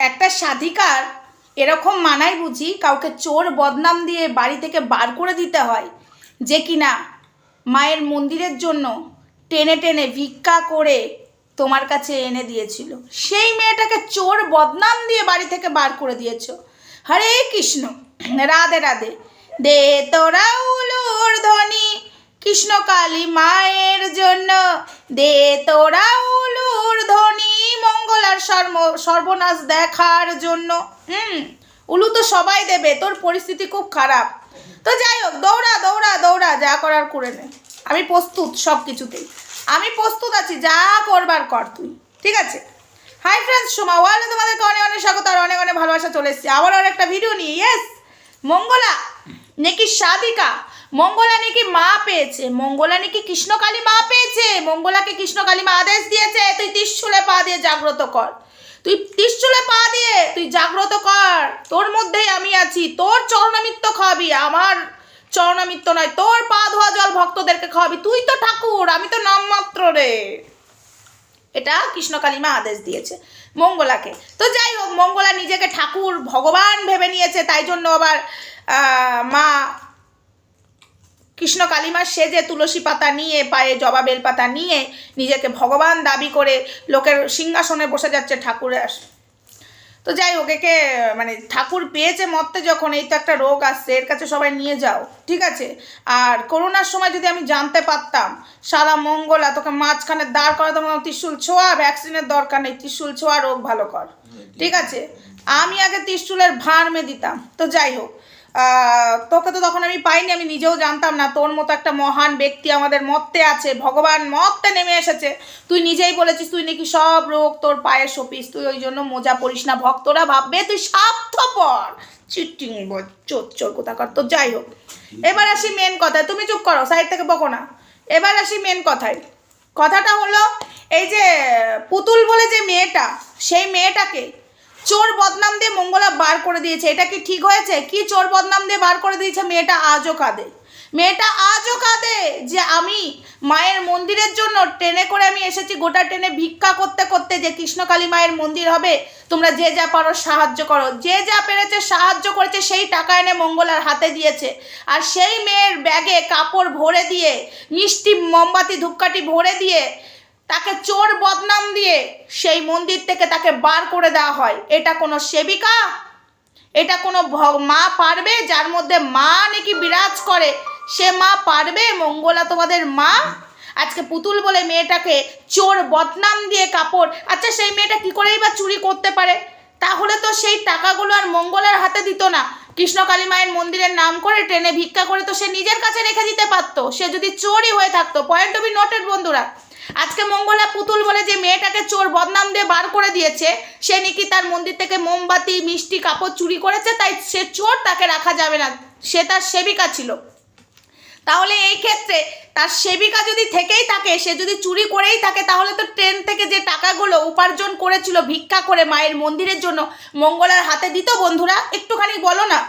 একটা সাধিকার এরকম মানাই বুঝি কাউকে চোর বদনাম দিয়ে বাড়ি থেকে বার করে দিতে হয়, যে কিনা মায়ের মন্দিরের জন্য টেনে টেনে ভিক্ষা করে তোমার কাছে এনে দিয়েছিল। সেই মেয়েটাকে চোর বদনাম দিয়ে বাড়ি থেকে বার করে দিয়েছ। হরে কৃষ্ণ, রাধে রাধে। দে তোরা উলুর ধ্বনি কৃষ্ণ কালী মায়ের জন্য দে তোরা উলুর ধ্বনি মঙ্গলার সর্ব সর্বনাশ দেখার জন্য। হুম, উলু তো সবাই দেবে, তোর পরিস্থিতি খুব খারাপ। তো যাই হোক, দৌড়া দৌড়া দৌড়া, যা করার করে নে। আমি প্রস্তুত সব কিছুতেই। আমি প্রস্তুত আছি, যা করবার কর তুই, ঠিক আছে? হাই ফ্রেন্ডস সোমা, ওয়ালে তোমাদেরকে অনেক অনেক স্বাগত আর অনেক অনেক ভালোবাসা চলে এসেছি। আবার আর একটা ভিডিও নিয়ে ইয়েস মঙ্গলা, নাকি সাদিকা? মঙ্গলা নাকি মা পেয়েছে? মঙ্গলা নাকি কৃষ্ণকালী মা পেয়েছে? মঙ্গলাকে কৃষ্ণকালী মা আদেশ দিয়েছে, তুই ত্রিশুলে পা দিয়ে জাগ্রত কর। তুই ত্রিশুলে পা দিয়ে তুই জাগ্রত কর। তোর মধ্যেই আমি আছি, তোর চরণামিত্য খাওয়াবি, আমার চরণামিত্য নয়, তোর পা ধোয়া জল ভক্তদেরকে খাওয়াবি, তুই তো ঠাকুর, আমি তো নামমাত্র রে। এটা কৃষ্ণকালীমা আদেশ দিয়েছে মঙ্গলাকে। তো যাই হোক, মঙ্গলা নিজেকে ঠাকুর, ভগবান ভেবে নিয়েছে, তাই জন্য আবার মা কৃষ্ণ কালিমার সেজে তুলসী পাতা নিয়ে, পায়ে জবা বেল পাতা নিয়ে নিজেকে ভগবান দাবি করে লোকের সিংহাসনে বসে যাচ্ছে ঠাকুরের তো যাই হোক, একে মানে ঠাকুর পেয়েছে মরতে যখন, এই তো একটা রোগ আসছে, এর কাছে সবাই নিয়ে যাও, ঠিক আছে? আর করোনার সময় যদি আমি জানতে পারতাম, সারা মঙ্গলা তোকে মাঝখানে দাঁড় করা তোমার ত্রিশুল ছোঁয়া ভ্যাকসিনের দরকার নেই, ত্রিশুল ছোঁয়া রোগ ভালো কর, ঠিক আছে? আমি আগে ত্রিশুলের ভাঁড় দিতাম, তো যাই হোক তোকে তো তখন আমি পাইনি, আমি নিজেও জানতাম না। তোর মতো একটা মহান ব্যক্তি আমাদের মত্তে আছে, ভগবান মত্তে নেমে এসেছে। তুই নিজেই বলেছিস, তুই নাকি সব রোগ তোর পায়ে সপিস, তুই ওই জন্য মোজা পড়িস না। ভক্তরা ভাববে তুই স্বার্থপর। চিটিং চোর চোর কোথাকার। তো যাই হোক, এবার আসি মেন কথায়। তুমি চুপ করো সাইড থেকে বকো না। এবার আসি মেন কথায়। কথাটা হলো, এই যে পুতুল বলে যে মেয়েটা, সেই মেয়েটাকে চোর বদনাম দিয়ে মঙ্গলা বার করে দিয়েছে। এটা কি ঠিক হয়েছে? কি চোর বদনাম দিয়ে বার করে দিয়েছে মেয়েটা আজও কাঁদে? মেয়েটা আজও কাঁদে যে আমি মায়ের মন্দিরের জন্য ট্রেনে করে আমি এসেছি, গোটা ট্রেনে ভিক্ষা করতে করতে যে কৃষ্ণকালী মায়ের মন্দির হবে, তোমরা যে যা পারো সাহায্য করো। যে যা পেরেছে সাহায্য করেছে, সেই টাকা এনে মঙ্গলার হাতে দিয়েছে। আর সেই মেয়ের ব্যাগে কাপড় ভরে দিয়ে, মিষ্টি মোমবাতি ধূপকাঠি ভরে দিয়ে তাকে চোর বদনাম দিয়ে সেই মন্দির থেকে তাকে বার করে দেওয়া হয়। এটা কোনো সেবিকা? এটা কোনো মা পারবে যার মধ্যে মা নাকি বিরাজ করে? সে মা পারবে? মঙ্গলা তোমাদের মা? আজকে পুতুল বলে মেয়েটাকে চোর বদনাম দিয়ে কাপড়। আচ্ছা সেই মেয়েটা কি করেই বা চুরি করতে পারে? তাহলে তো সেই টাকাগুলো আর মঙ্গলার হাতে দিত না। কৃষ্ণকালী মায়ের মন্দিরের নাম করে ট্রেনে ভিক্ষা করে তো সে নিজের কাছে রেখে দিতে পারতো। সে যদি চোরই হয়ে থাকতো। পয়েন্ট বি নোটেড বন্ধুরা। আজকে মঙ্গলা পুতুল বলে যে মেয়েটাকে চোর বদনাম দিয়ে বার করে দিয়েছে, সে নাকি তার মন্দির থেকে মোমবাতি, মিষ্টি কাপড় চুরি করেছে, তাই সে চোর তাকে রাখা যাবে না, সে তার সেবিকা ছিল। তাহলে এই ক্ষেত্রে তার সেবিকা যদি থেকেই থাকে, সে যদি চুরি করেই থাকে, তাহলে তো ট্রেন থেকে যে টাকাগুলো উপার্জন করেছিল ভিক্ষা করে মায়ের মন্দিরের জন্য মঙ্গলার হাতে দিত, বন্ধুরা, একটুখানি বলো না।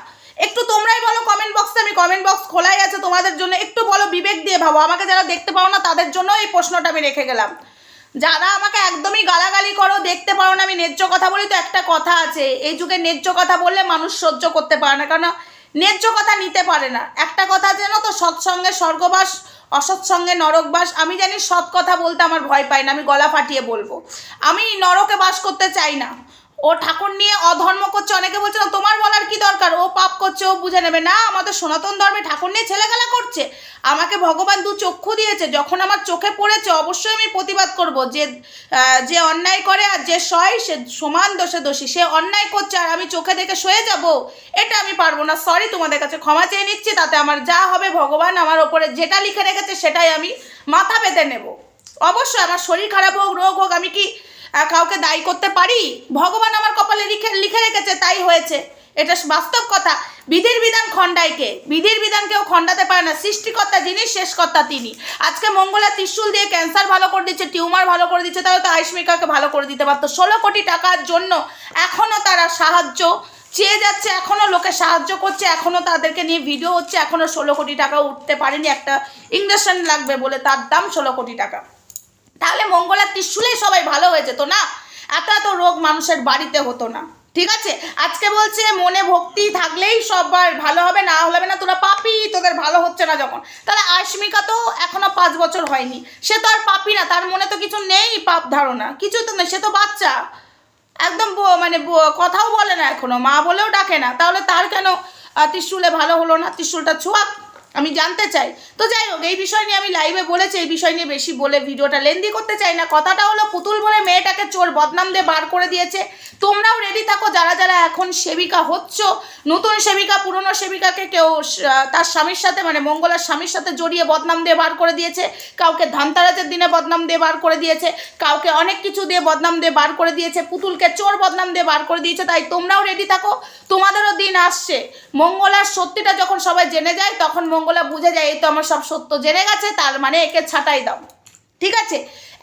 একটু তোমরাই বলো কমেন্ট বক্সে আমি কমেন্ট বক্স খোলাই আছে তোমাদের জন্য। একটু বলো বিবেক দিয়ে ভাবো, আমাকে যারা দেখতে পাও না, তাদের জন্য এই প্রশ্নটা আমি রেখে গেলাম। যারা আমাকে একদমই গালাগালি করো, দেখতে পারো না, আমি ন্যায্য কথা বলি, তো একটা কথা আছে, এই যুগে ন্যায্য কথা বললে মানুষ সহ্য করতে পারে না কারণ ন্যায্য কথা নিতে পারে না। একটা কথা যেন তো সৎসঙ্গে স্বর্গবাস অসৎসঙ্গে নরকবাস, আমি জানি সৎ কথা বলতে আমার ভয় পাই না, আমি গলা ফাটিয়ে বলব। আমি নরকে বাস করতে চাই না। ও ঠাকুর নিয়ে অধর্ম করছে, অনেকে বলছে, না, তোমার বলার কি দরকার? ও পাপ করছে, ও বুঝে নেবে। না, আমাদের সনাতন ধর্মে ঠাকুর নিয়ে ছেলেখেলা করছে। আমাকে ভগবান দু চক্ষু দিয়েছে, যখন আমার চোখে পড়েছে, অবশ্যই আমি প্রতিবাদ করব। যে যে অন্যায় করে আর যে সয়, সে সমান দোষে দোষী। সে অন্যায় করছে আর আমি চোখে দেখে সয়ে যাব, এটা আমি পারব না। সরি তোমাদের কাছে ক্ষমা চেয়ে নিচ্ছি, তাতে আমার যা হবে, ভগবান আমার ওপরে যেটা লিখে রেখেছে, সেটাই আমি মাথা পেতে নেব। অবশ্যই আমার শরীর খারাপ হোক, রোগ হোক, আমি কি কাউকে দায়ী করতে পারি? ভগবান আমার কপালে লিখে লিখে রেখেছে, তাই হয়েছে। এটা বাস্তব কথা। বিধির বিধান খণ্ডাইকে। বিধির বিধান কেউ খণ্ডাতে পারে না। সৃষ্টিকর্তা যিনি, শেষকর্তা তিনি। আজকে মঙ্গলা ত্রিশুল দিয়ে ক্যান্সার ভালো করে দিচ্ছে, টিউমার ভালো করে দিচ্ছে, তাহলে তো আয়ুষ্মিকাকে ভালো করে দিতে পারতো। ষোলো কোটি টাকার জন্য এখনও তারা সাহায্য চেয়ে যাচ্ছে এখনও লোকে সাহায্য করছে এখনও তাদেরকে নিয়ে ভিডিও হচ্ছে এখনও ষোলো কোটি টাকা উঠতে পারেনি, একটা ইঞ্জেকশন লাগবে বলে তার দাম ষোলো কোটি টাকা। তাহলে মঙ্গলার ত্রিশুলেই সবাই ভালো হয়ে যেত না? এত এত রোগ মানুষের বাড়িতে হতো না। ঠিক আছে? আজকে বলছে মনে ভক্তি থাকলেই সবার ভালো হবে, না হবে না, তোরা পাপি, তোদের ভালো হচ্ছে না যখন। তাহলে আশ্মিকা তো এখনও পাঁচ বছর হয়নি। সে তো আর পাপি না, তার মনে তো কিছু নেই পাপ ধারণা। কিছু তো নেই, সে তো বাচ্চা। একদম মানে কথাও বলে না এখনও, মা বলেও ডাকে না। তাহলে তার কেন ত্রিশুলে ভালো হলো না? ত্রিশূলটা ছোঁয়াক। আমি জানতে চাই। তো যাই হোক, এই বিষয় নিয়ে আমি লাইভে বলেছি, এই বিষয় নিয়ে বেশি বলে ভিডিওটা লেন্দি করতে চাই না। কথাটা হলো, পুতুল বলে মেয়েটাকে চোর বদনাম দিয়ে বার করে দিয়েছে। তোমরাও রেডি থাকো, যারা যারা এখন সেবিকা হচ্ছ, নতুন সেবিকা, পুরনো সেবিকাকে কেউ তার স্বামীর সাথে মানে মঙ্গলার স্বামীর সাথে জড়িয়ে বদনাম দিয়ে বার করে দিয়েছে। কাউকে ধানতারাজের দিনে বদনাম দিয়ে বার করে দিয়েছে। কাউকে অনেক কিছু দিয়ে বদনাম দিয়ে বার করে দিয়েছে। পুতুলকে চোর বদনাম দিয়ে বার করে দিয়েছে। তাই তোমরাও রেডি থাকো। তোমাদেরও দিন আসছে। মঙ্গলার সত্যিটা যখন সবাই জেনে যায়, তখন মঙ্গলা বুঝে যায়, এই তো আমার সব সত্য জেনে গেছে, তার মানে একে ছাটাই দাও। ঠিক আছে?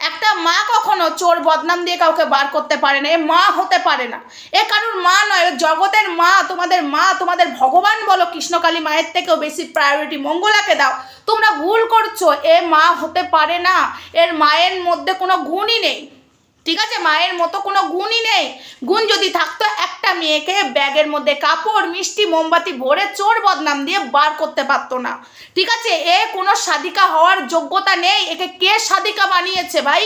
একটা মা কখনো চোর বদনাম দিয়ে কাউকে বার করতে পারে না, এ মা হতে পারে না। এ কারোর মা নয় জগতের মা, তোমাদের মা, তোমাদের ভগবান বলো, কৃষ্ণকালী মায়ের থেকেও বেশি প্রায়োরিটি মঙ্গলাকে দাও। তোমরা ভুল করছ, এ মা হতে পারে না, এর মায়ের মধ্যে কোনো গুণই নেই। ঠিক আছে? মায়ের মতো কোনো গুণই নেই। গুণ যদি থাকতো, একটা মেয়েকে ব্যাগের মধ্যে কাপড়, মিষ্টি, মোমবাতি ভরে চোর বদনাম দিয়ে বার করতে পারতো না। ঠিক আছে? এ কোনো সাধিকা হওয়ার যোগ্যতা নেই। একে কে সাধিকা বানিয়েছে ভাই?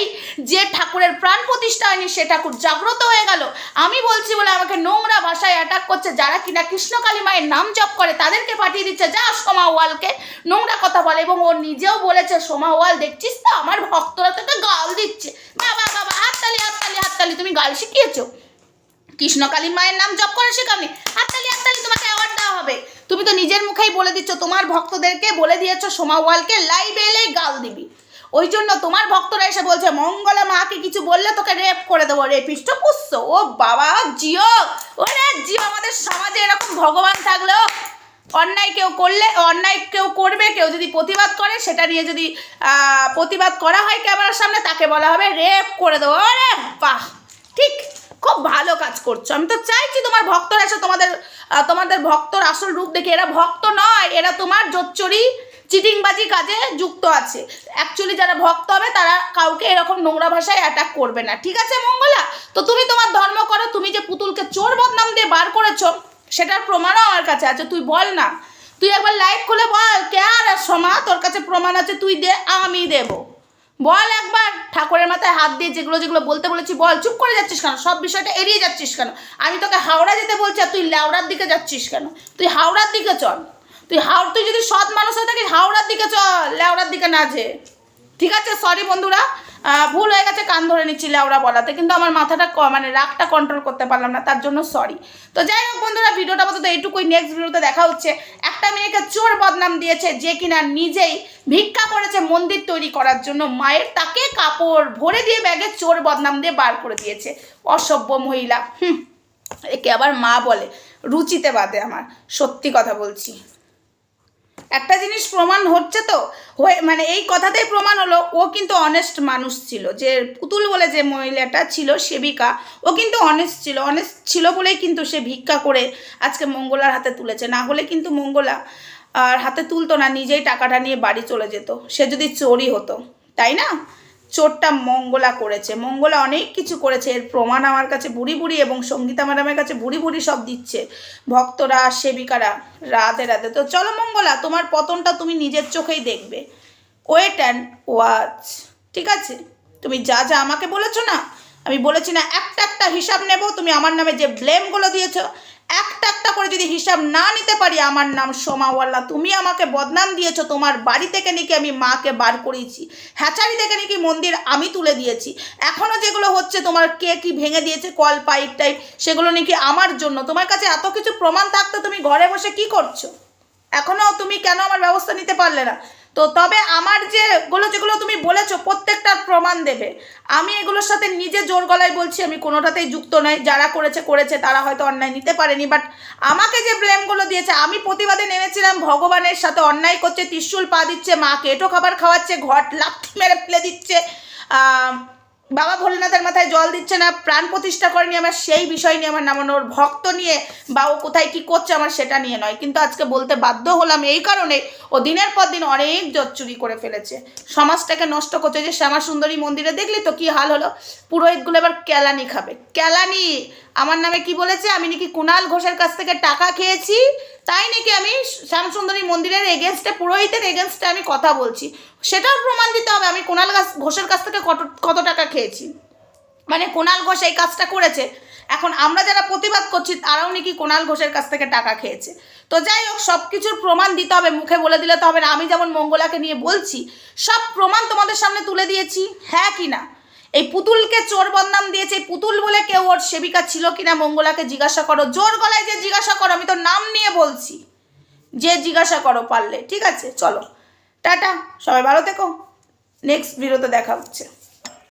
যে ঠাকুরের প্রাণ প্রতিষ্ঠা হয়নি, সে ঠাকুর জাগ্রত হয়ে গেল। আমি বলছি বলে আমাকে নোংরা ভাষায় অ্যাটাক করছে, যারা কিনা কৃষ্ণকালী মায়ের নাম জপ করে, তাদেরকে পাঠিয়ে দিচ্ছে। যা সোমা ওয়ালকে নোংরা কথা বলে, এবং ও নিজেও বলেছে, সোমা ওয়াল, দেখছিস তো? আমার ভক্তরা তোকে গাল দিচ্ছে। বাবা হাততালি তুমি গাল শিখিয়েছো? কৃষ্ণকালী মায়ের নাম জপ করে শেখাওনি হাততালি হাততালি, তোমাকে অ্যাওয়ার্ড দেওয়া হবে। তুমি তো নিজের মুখেই বলে দিচ্ছ, তোমার ভক্তদেরকে বলে দিয়েছ সোমা ওয়ালকে লাইভে এলেই গাল দিবি। ওই জন্য তোমার ভক্তরা এসে বলছে, মঙ্গলা মাকে কিছু বললে তোকে রেপ করে দেবো রেপিষ্ট পুষছো ও বাবা, জিও। ওরে জিও, আমাদের সমাজে এরকম ভগবান থাকলেও অন্যায় কেউ করলে, অন্যায় কেউ করবে, কেউ যদি প্রতিবাদ করে, সেটা নিয়ে যদি প্রতিবাদ করা হয় ক্যামেরার সামনে, তাকে বলা হবে রেপ করে দেবো। আরে বাহ! ঠিক, খুব ভালো কাজ করছ। আমি তো চাইছি তোমার ভক্তরা এসে তোমাদের তোমাদের ভক্তর আসল রূপ দেখে। এরা ভক্ত নয়, এরা তোমার জোচ্চুরি, চিটিংবাজি কাজে যুক্ত আছে। অ্যাকচুয়ালি যারা ভক্ত হবে, তারা কাউকে এরকম নোংরা ভাষায় অ্যাটাক করবে না। ঠিক আছে মঙ্গলা? তো তুমি তোমার ধর্ম করো, তুমি যে পুতুলকে চোর বদনাম দিয়ে বার করেছ সেটার প্রমাণও আমার কাছে আছে, তুই বল না। তুই একবার লাইভ খুলে বল, কে আর সমা? তোর কাছে প্রমাণ আছে, তুই দে, আমি দেবো। বল একবার, ঠাকুরের মাথায় হাত দিয়ে যেগুলো যেগুলো বলতে বলেছি, বল। চুপ করে যাচ্ছিস কেন? সব বিষয়টা এড়িয়ে যাচ্ছিস কেন? আমি তোকে হাওড়া যেতে বলছি আর তুই লেওড়ার দিকে যাচ্ছিস কেন? তুই হাওড়ার দিকে চল। তুই হাওড় তুই যদি সৎ মানুষ হয়ে থাকিস, হাওড়ার দিকে চল লেওড়ার দিকে না যে ঠিক আছে? সরি বন্ধুরা। ভুল হয়ে গেছে, কান ধরে নিচ্ছি লেওড়া বলাতে, কিন্তু আমার মাথাটা মানে রাগটা কন্ট্রোল করতে পারলাম না, তার জন্য সরি তো যাই হোক বন্ধুরা, ভিডিওটা মতো এইটুকুই নেক্সট ভিডিওতে দেখা হচ্ছে। একটা মেয়েকে চোর বদনাম দিয়েছে, যে কিনা নিজেই ভিক্ষা করেছে মন্দির তৈরি করার জন্য, মায়ের তাকে কাপড় ভরে দিয়ে ব্যাগে চোর বদনাম দিয়ে বার করে দিয়েছে। অসভ্য মহিলা। হুম, একে আবার মা বলে, রুচিতে বাদে আমার, সত্যি কথা বলছি। একটা জিনিস প্রমাণ হচ্ছে তো, হয়ে মানে এই কথাতেই প্রমাণ হলো, ও কিন্তু অনেস্ট মানুষ ছিল, যে পুতুল বলে যে মহিলাটা ছিল সেবিকা, ও কিন্তু অনেস্ট ছিল অনেস্ট ছিল বলেই কিন্তু সে ভিক্ষা করে আজকে মঙ্গলার হাতে তুলেছে, না হলে কিন্তু মঙ্গলা আর হাতে তুলতো না, নিজেই টাকাটা নিয়ে বাড়ি চলে যেত, সে যদি চোরই হতো, তাই না? চোরটা মঙ্গলা করেছে। মঙ্গলা অনেক কিছু করেছে। এর প্রমাণ আমার কাছে বুড়ি বুড়ি এবং সঙ্গীতা ম্যাডামের কাছে বুড়ি বুড়ি সব দিচ্ছে। ভক্তরা, সেবিকারা রাতে রাতে তো চলো মঙ্গলা, তোমার পতনটা তুমি নিজের চোখেই দেখবে। ওয়েট অ্যান্ড ওয়াচ ঠিক আছে? তুমি যা যা আমাকে বলেছ না, আমি বলেছি না, একটা একটা হিসাব নেব। তুমি আমার নামে যে ব্লেমগুলো দিয়েছ করে যদি হিসাব না নিতে পারি, আমার নাম সোমাওয়াল্লা তুমি আমাকে বদনাম দিয়েছ, তোমার বাড়ি থেকে নাকি আমি মাকে বার করেছি। হ্যাচারি থেকে নাকি মন্দির আমি তুলে দিয়েছি। এখনও যেগুলো হচ্ছে, তোমার কে কি ভেঙে দিয়েছে, কল, পাইপ, টাইপ, সেগুলো নাকি আমার জন্য। তোমার কাছে এত কিছু প্রমাণ থাকতে তুমি ঘরে বসে কি করছ? এখনও তুমি কেন আমার ব্যবস্থা নিতে পারলে না? তো তবে আমার যেগুলো যেগুলো তুমি বলেছ, প্রত্যেকটার প্রমাণ দেবে। আমি এগুলোর সাথে নিজে জোর গলায় বলছি, আমি কোনোটাতেই যুক্ত নাই। যারা করেছে করেছে, তারা হয়তো অন্যায় নিতে পারেনি। বাট আমাকে যে ব্লেমগুলো দিয়েছে, আমি প্রতিবাদে নেমেছিলাম, ভগবানের সাথে অন্যায় করছে, ত্রিশুল পা দিচ্ছে মা কেটো খাবার খাওয়াচ্ছে ঘট লাথি মেরে ফেলে দিচ্ছে বাবা ভোলেনাথের মাথায় জল দিচ্ছে না, প্রাণ প্রতিষ্ঠা করেনি আমার, সেই বিষয় নিয়ে আমার নামানো, ওর ভক্ত নিয়ে বা ও কোথায় কী করছে আমার সেটা নিয়ে নয়। কিন্তু আজকে বলতে বাধ্য হলাম এই কারণে ও দিনের পর দিন অনেক চুরি করে ফেলেছে। সমাজটাকে নষ্ট করছে যে শ্যামা সুন্দরী মন্দিরে দেখলি তো কি হাল হলো? পুরোহিতগুলো এবার কেলানি খাবে। কেলানি! আমার নামে কি বলেছে? আমি নাকি কুণাল ঘোষের কাছ থেকে টাকা খেয়েছি। তাই নাকি আমি শ্যামসুন্দরী মন্দিরের এগেনস্টে পুরোহিতের এগেনস্টে আমি কথা বলছি। সেটাও প্রমাণ দিতে হবে, আমি কুণাল ঘোষের কাছ থেকে কত কত টাকা খেয়েছি। মানে কোনাল ঘোষ এই কাজটা করেছে। এখন আমরা যারা প্রতিবাদ করছি, তারাও নাকি কোনাল ঘোষের কাছ থেকে টাকা খেয়েছে। তো যাই হোক সব কিছুর প্রমাণ দিতে হবে, মুখে বলে দিলে তো হবে না। আমি যেমন মঙ্গলাকে নিয়ে বলছি, সব প্রমাণ তোমাদের সামনে তুলে দিয়েছি। হ্যাঁ কি না? এই পুতুলকে চোর বদনাম দিয়েছে। এই পুতুল বলে কেউ ওর সেবিকা ছিল কিনা মঙ্গলাকে জিজ্ঞাসা করো। জোর গলায় যে জিজ্ঞাসা করো, আমি তো নাম নিয়ে বলছি। যে জিজ্ঞাসা করো পারলে, ঠিক আছে? চলো। টাটা, সবাই ভালো থেকো। নেক্সট ভিডিওতে দেখা হচ্ছে।